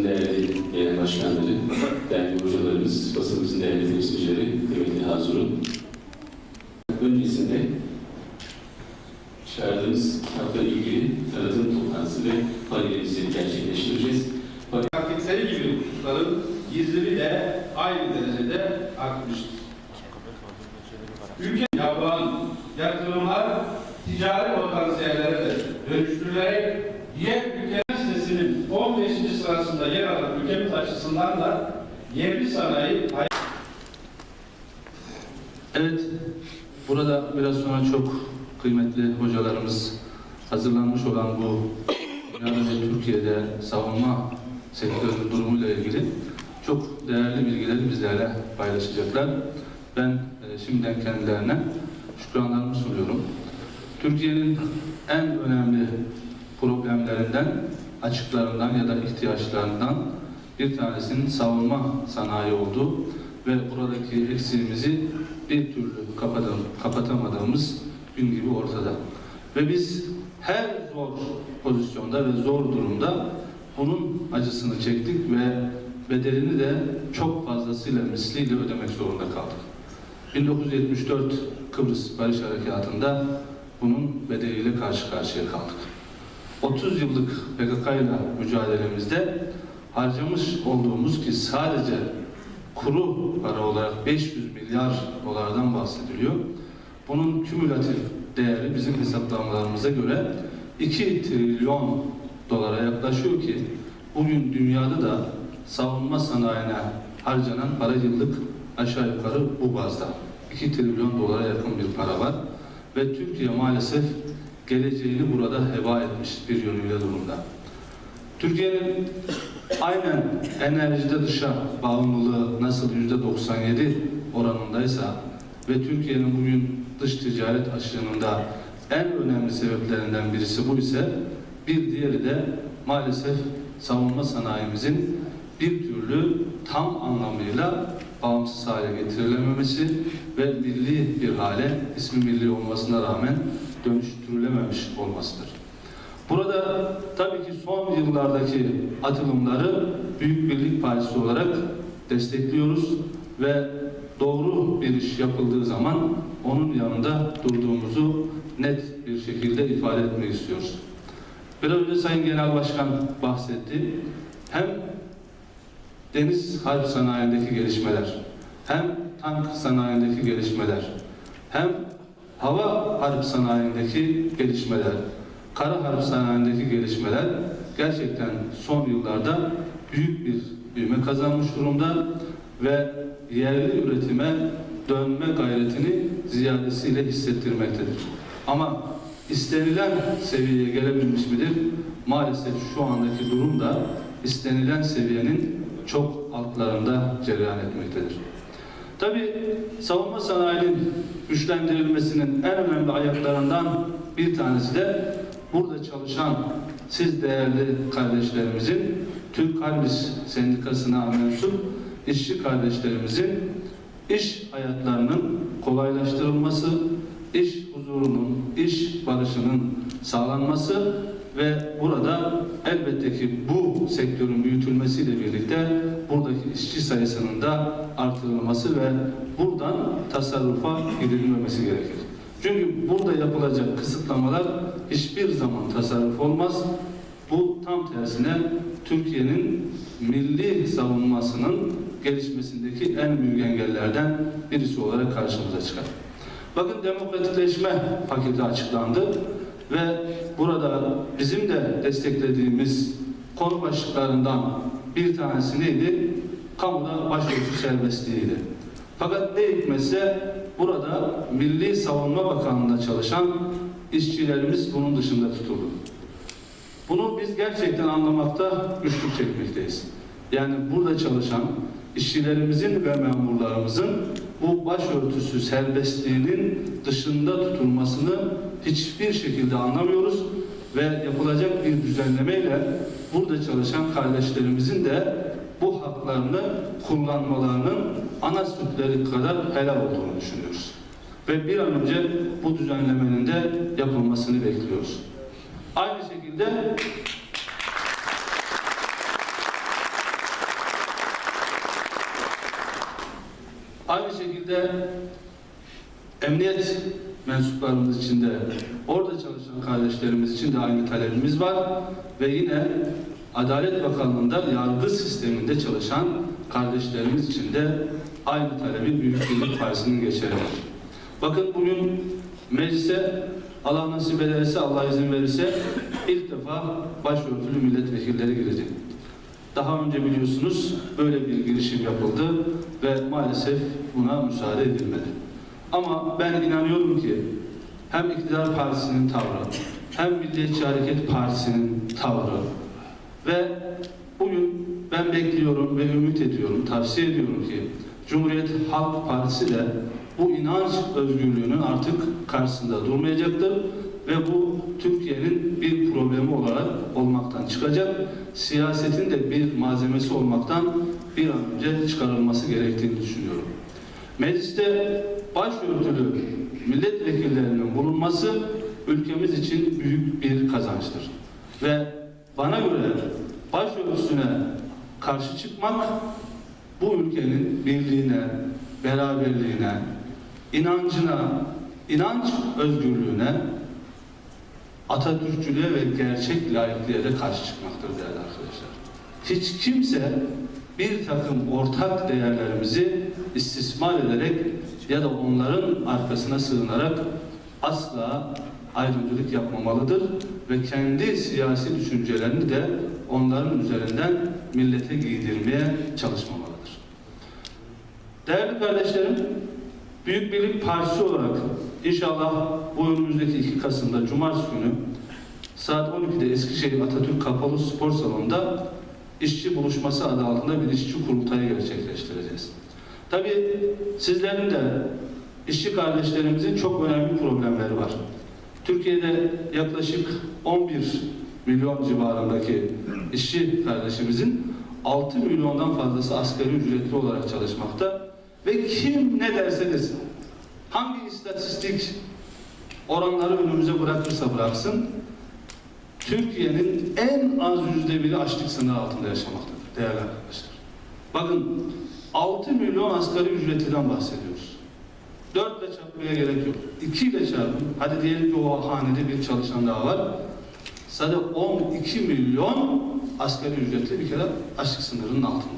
Değerli genel başkanları, değerli hocalarımız, basınımızın değerli temsilcileri, kıymetli hazırın. Öncesinde çağırdığımız hakla ilgili tanıtım toplantısı ve panelimizi gerçekleştireceğiz. taktikleri gibi hususların gizliliği de aynı derecede artmıştır. Ülke yapılan yatırımlar ticari da yerli sanayi Evet, burada biraz sonra çok kıymetli hocalarımız hazırlanmış olan bu dünyada ve Türkiye'de savunma sektörünün durumuyla ilgili çok değerli bilgileri bizlerle paylaşacaklar. Ben e, şimdiden kendilerine şükranlarımı sunuyorum. Türkiye'nin en önemli problemlerinden, açıklarından ya da ihtiyaçlarından bir tanesinin savunma sanayi olduğu ve buradaki eksiğimizi bir türlü kapatam kapatamadığımız gün gibi ortada. Ve biz her zor pozisyonda ve zor durumda bunun acısını çektik ve bedelini de çok fazlasıyla misliyle ödemek zorunda kaldık. 1974 Kıbrıs Barış Harekatı'nda bunun bedeliyle karşı karşıya kaldık. 30 yıllık PKK ile mücadelemizde harcamış olduğumuz ki sadece kuru para olarak 500 milyar dolardan bahsediliyor. Bunun kümülatif değeri bizim hesaplamalarımıza göre 2 trilyon dolara yaklaşıyor ki bugün dünyada da savunma sanayine harcanan para yıllık aşağı yukarı bu bazda. 2 trilyon dolara yakın bir para var ve Türkiye maalesef geleceğini burada heba etmiş bir yönüyle durumda. Türkiye'nin aynen enerjide dışa bağımlılığı nasıl yüzde 97 oranındaysa ve Türkiye'nin bugün dış ticaret açığında en önemli sebeplerinden birisi bu ise bir diğeri de maalesef savunma sanayimizin bir türlü tam anlamıyla bağımsız hale getirilememesi ve milli bir hale ismi milli olmasına rağmen dönüştürülememiş olmasıdır. Burada tabii ki son yıllardaki atılımları Büyük Birlik Partisi olarak destekliyoruz ve doğru bir iş yapıldığı zaman onun yanında durduğumuzu net bir şekilde ifade etmek istiyoruz. Biraz önce Sayın Genel Başkan bahsetti. Hem deniz harp sanayindeki gelişmeler, hem tank sanayindeki gelişmeler, hem hava harp sanayindeki gelişmeler, kara harp sanayindeki gelişmeler gerçekten son yıllarda büyük bir büyüme kazanmış durumda ve yerli üretime dönme gayretini ziyadesiyle hissettirmektedir. Ama istenilen seviyeye gelebilmiş midir? Maalesef şu andaki durum da istenilen seviyenin çok altlarında cereyan etmektedir. Tabi savunma sanayinin güçlendirilmesinin en önemli ayaklarından bir tanesi de burada çalışan siz değerli kardeşlerimizin Türk Karbis Sendikası'na mensup işçi kardeşlerimizin iş hayatlarının kolaylaştırılması, iş huzurunun, iş barışının sağlanması ve burada elbette ki bu sektörün büyütülmesiyle birlikte buradaki işçi sayısının da artırılması ve buradan tasarrufa gidilmemesi gerekir. Çünkü burada yapılacak kısıtlamalar hiçbir zaman tasarruf olmaz. Bu tam tersine Türkiye'nin milli savunmasının gelişmesindeki en büyük engellerden birisi olarak karşımıza çıkar. Bakın demokratikleşme paketi açıklandı ve burada bizim de desteklediğimiz konu başlıklarından bir tanesi neydi? Kamuda başörtüsü serbestliğiydi. Fakat ne hikmetse burada Milli Savunma Bakanlığı'nda çalışan işçilerimiz bunun dışında tutuldu. Bunu biz gerçekten anlamakta güçlük çekmekteyiz. Yani burada çalışan işçilerimizin ve memurlarımızın bu başörtüsü serbestliğinin dışında tutulmasını hiçbir şekilde anlamıyoruz ve yapılacak bir düzenlemeyle burada çalışan kardeşlerimizin de bu haklarını kullanmalarının ana sütleri kadar helal olduğunu düşünüyoruz. Ve bir an önce bu düzenlemenin de yapılmasını bekliyoruz. Aynı şekilde Aynı şekilde emniyet mensuplarımız için de orada çalışan kardeşlerimiz için de aynı talebimiz var ve yine Adalet Bakanlığı'nda yargı sisteminde çalışan kardeşlerimiz için de aynı talebi Büyük Birlik Partisi'nin geçerli. Bakın bugün meclise Allah nasip ederse, Allah izin verirse ilk defa başörtülü milletvekilleri girecek. Daha önce biliyorsunuz böyle bir girişim yapıldı ve maalesef buna müsaade edilmedi. Ama ben inanıyorum ki hem iktidar partisinin tavrı, hem Milliyetçi Hareket Partisi'nin tavrı ve bugün ben bekliyorum ve ümit ediyorum, tavsiye ediyorum ki Cumhuriyet Halk Partisi de bu inanç özgürlüğünün artık karşısında durmayacaktır ve bu Türkiye'nin bir problemi olarak olmaktan çıkacak. Siyasetin de bir malzemesi olmaktan bir an önce çıkarılması gerektiğini düşünüyorum. Mecliste başörtülü milletvekillerinin bulunması ülkemiz için büyük bir kazançtır. Ve bana göre başörtüsüne karşı çıkmak bu ülkenin birliğine, beraberliğine, inancına, inanç özgürlüğüne, Atatürkçülüğe ve gerçek laikliğe de karşı çıkmaktır değerli arkadaşlar. Hiç kimse bir takım ortak değerlerimizi istismar ederek ya da onların arkasına sığınarak asla ayrımcılık yapmamalıdır ve kendi siyasi düşüncelerini de onların üzerinden millete giydirmeye çalışmamalıdır. Değerli kardeşlerim, Büyük Birlik Partisi olarak inşallah bu önümüzdeki 2 Kasım'da Cumartesi günü saat 12'de Eskişehir Atatürk Kapalı Spor Salonu'nda işçi buluşması adı altında bir işçi kurultayı gerçekleştireceğiz. Tabii sizlerin de işçi kardeşlerimizin çok önemli problemleri var. Türkiye'de yaklaşık 11 milyon civarındaki işçi kardeşimizin 6 milyondan fazlası asgari ücretli olarak çalışmakta ve kim ne derse desin, hangi istatistik oranları önümüze bırakırsa bıraksın, Türkiye'nin en az yüzde biri açlık sınırı altında yaşamaktadır değerli arkadaşlar. Bakın 6 milyon asgari ücretliden bahsediyoruz. 4 ile çarpmaya gerek yok. 2 ile çarpın. Hadi diyelim ki o hanede bir çalışan daha var. Sadece 12 milyon asgari ücretli bir kere açlık sınırının altında.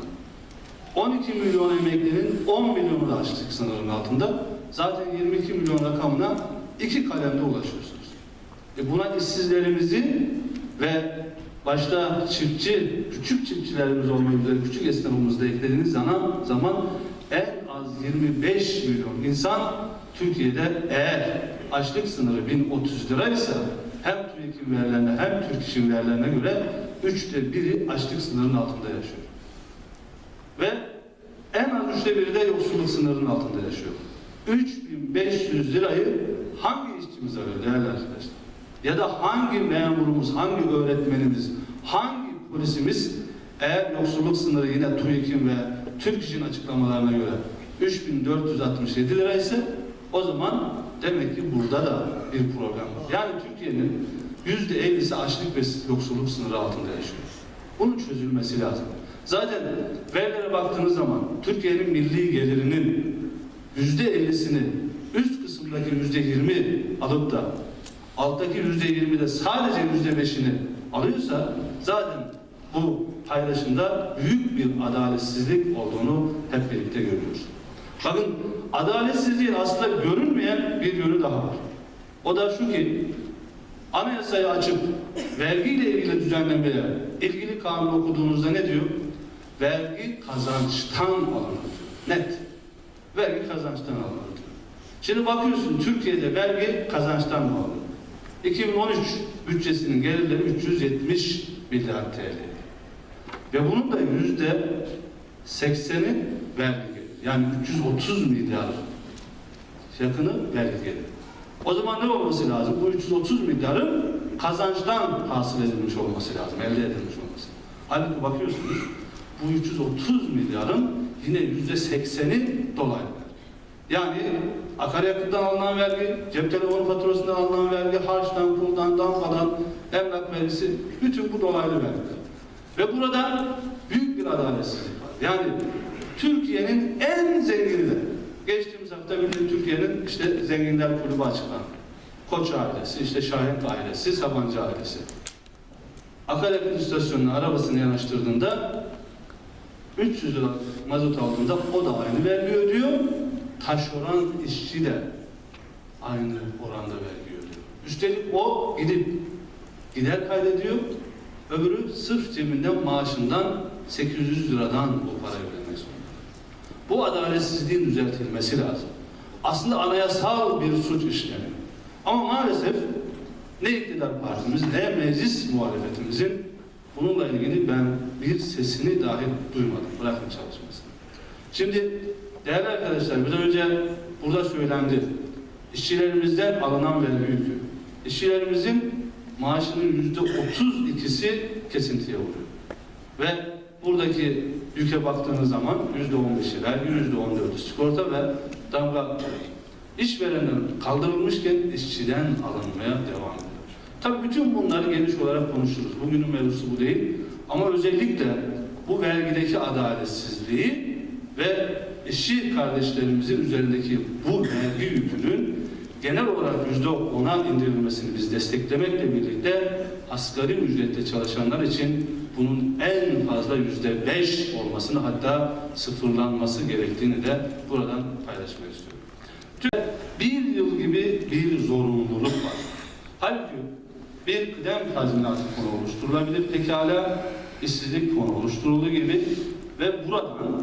12 milyon emeklinin 10 milyonu açlık sınırının altında. Zaten 22 milyon rakamına iki kalemde ulaşıyorsunuz. E buna işsizlerimizi ve başta çiftçi, küçük çiftçilerimiz olmak üzere küçük esnafımızı da eklediğiniz zaman, zaman en az 25 milyon insan Türkiye'de eğer açlık sınırı 1030 liraysa hem TÜİK'in verilerine hem Türk İş'in verilerine göre üçte biri açlık sınırının altında yaşıyor. Ve en az üçte biri de yoksulluk sınırının altında yaşıyor. 3500 lirayı hangi işçimiz alıyor değerli arkadaşlar? Ya da hangi memurumuz, hangi öğretmenimiz, hangi polisimiz eğer yoksulluk sınırı yine TÜİK'in ve Türk İş'in açıklamalarına göre 3467 lira ise o zaman demek ki burada da bir problem var. Yani Türkiye'nin yüzde 50'si açlık ve yoksulluk sınırı altında yaşıyor. Bunun çözülmesi lazım. Zaten verilere baktığınız zaman Türkiye'nin milli gelirinin yüzde ellisini üst kısımdaki yüzde yirmi alıp da alttaki yüzde yirmi de sadece yüzde beşini alıyorsa zaten bu paylaşımda büyük bir adaletsizlik olduğunu hep birlikte görüyoruz. Bakın adaletsizliğin aslında görünmeyen bir yönü daha var. O da şu ki anayasayı açıp vergiyle ilgili düzenlemeye ilgili kanunu okuduğunuzda ne diyor? Vergi kazançtan alınır. Net. Vergi kazançtan alınır. Şimdi bakıyorsun Türkiye'de vergi kazançtan mı alınır? 2013 bütçesinin gelirleri 370 milyar TL. Ve bunun da yüzde 80'i vergi. Yani 330 milyar yakını vergi gelir. O zaman ne olması lazım? Bu 330 milyarın kazançtan hasıl edilmiş olması lazım, elde edilmiş olması. Halbuki bakıyorsunuz bu 330 milyarın yine yüzde 80'i dolar vergi. Yani akaryakıttan alınan vergi, cep telefonu faturasından alınan vergi, harçtan, puldan, dampadan emlak vergisi, bütün bu dolaylı vergiler. Ve burada büyük bir adaletsizlik var. Yani Türkiye'nin en zengini de, geçtiğimiz hafta bildiğin Türkiye'nin işte zenginler kulübü açıklandı. Koç ailesi, işte Şahin ailesi, Sabancı ailesi. Akaryakıt istasyonuna arabasını yanaştırdığında 300 lira mazot aldığında o da aynı vergi ödüyor. Taşeron işçi de aynı oranda vergi ödüyor. Üstelik o gidip gider kaydediyor. Öbürü sırf cebinden maaşından 800 liradan bu parayı ödemek zorunda. Bu adaletsizliğin düzeltilmesi lazım. Aslında anayasal bir suç işleniyor. Ama maalesef ne iktidar partimiz ne meclis muhalefetimizin bununla ilgili ben bir sesini dahi duymadım. Bırakın çalışmasını. Şimdi değerli arkadaşlar biraz önce burada söylendi. İşçilerimizden alınan vergi yükü. İşçilerimizin maaşının yüzde otuz ikisi kesintiye uğruyor. Ve buradaki yüke baktığınız zaman yüzde on beşi vergi, yüzde on dördü sigorta ve damga işverenden kaldırılmışken işçiden alınmaya devam ediyor. Tabii bütün bunları geniş olarak konuşuruz. Bugünün mevzusu bu değil. Ama özellikle bu vergideki adaletsizliği ve işçi kardeşlerimizin üzerindeki bu vergi yükünün genel olarak yüzde ona indirilmesini biz desteklemekle birlikte asgari ücretle çalışanlar için bunun en fazla yüzde beş olmasını hatta sıfırlanması gerektiğini de buradan paylaşmak istiyorum. Bir yıl gibi bir zorunluluk var. Halbuki bir kıdem tazminatı fonu oluşturulabilir. Pekala işsizlik fonu oluşturulduğu gibi ve buradan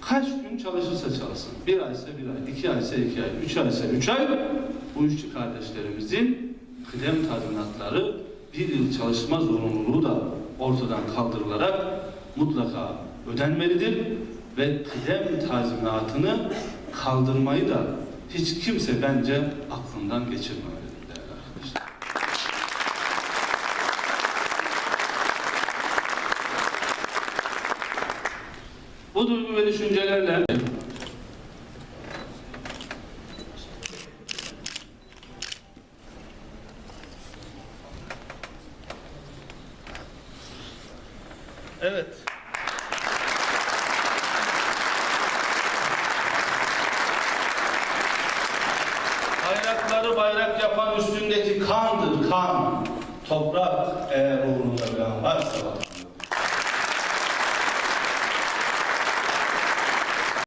kaç gün çalışırsa çalışsın. Bir aysa bir ay, iki aysa iki ay, üç aysa üç ay bu işçi kardeşlerimizin kıdem tazminatları bir yıl çalışma zorunluluğu da ortadan kaldırılarak mutlaka ödenmelidir ve kıdem tazminatını kaldırmayı da hiç kimse bence aklından geçirmemelidir değerli arkadaşlar. Bu ve düşüncelerle Evet. Bayrakları bayrak yapan üstündeki kandır kan. Toprak eğer uğrunda bilen varsa